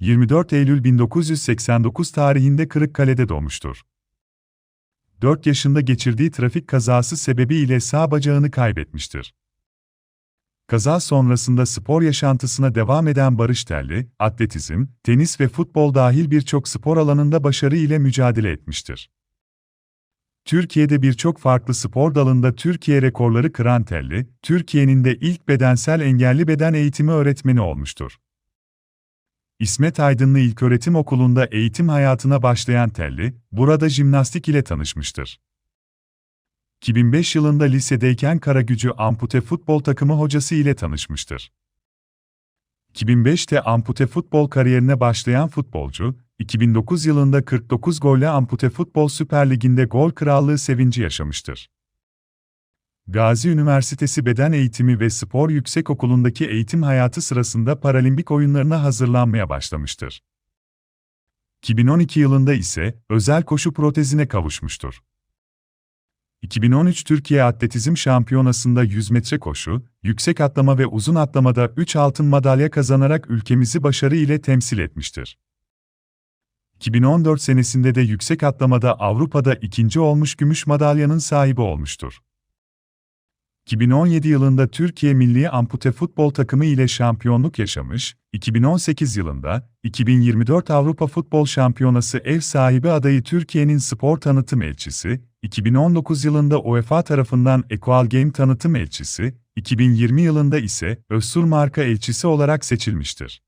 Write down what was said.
24 Eylül 1989 tarihinde Kırıkkale'de doğmuştur. 4 yaşında geçirdiği trafik kazası sebebiyle sağ bacağını kaybetmiştir. Kaza sonrasında spor yaşantısına devam eden Barış Terli, atletizm, tenis ve futbol dahil birçok spor alanında başarı ile mücadele etmiştir. Türkiye'de birçok farklı spor dalında Türkiye rekorları kıran Telli, Türkiye'nin de ilk bedensel engelli beden eğitimi öğretmeni olmuştur. İsmet Aydınlı İlköğretim Okulu'nda eğitim hayatına başlayan Telli, burada jimnastik ile tanışmıştır. 2005 yılında lisedeyken Karagücü Ampute Futbol Takımı hocası ile tanışmıştır. 2005'te ampute futbol kariyerine başlayan futbolcu, 2009 yılında 49 golle Ampute Futbol Süper Ligi'nde gol krallığı sevinci yaşamıştır. Gazi Üniversitesi Beden Eğitimi ve Spor Yüksekokulu'ndaki eğitim hayatı sırasında Paralimpik oyunlarına hazırlanmaya başlamıştır. 2012 yılında ise özel koşu protezine kavuşmuştur. 2013 Türkiye Atletizm Şampiyonası'nda 100 metre koşu, yüksek atlama ve uzun atlamada 3 altın madalya kazanarak ülkemizi başarı ile temsil etmiştir. 2014 senesinde de yüksek atlamada Avrupa'da ikinci olmuş gümüş madalyanın sahibi olmuştur. 2017 yılında Türkiye Milli Ampute Futbol Takımı ile şampiyonluk yaşamış, 2018 yılında 2024 Avrupa Futbol Şampiyonası ev sahibi adayı Türkiye'nin spor tanıtım elçisi, 2019 yılında UEFA tarafından Equal Game tanıtım elçisi, 2020 yılında ise Özsur marka elçisi olarak seçilmiştir.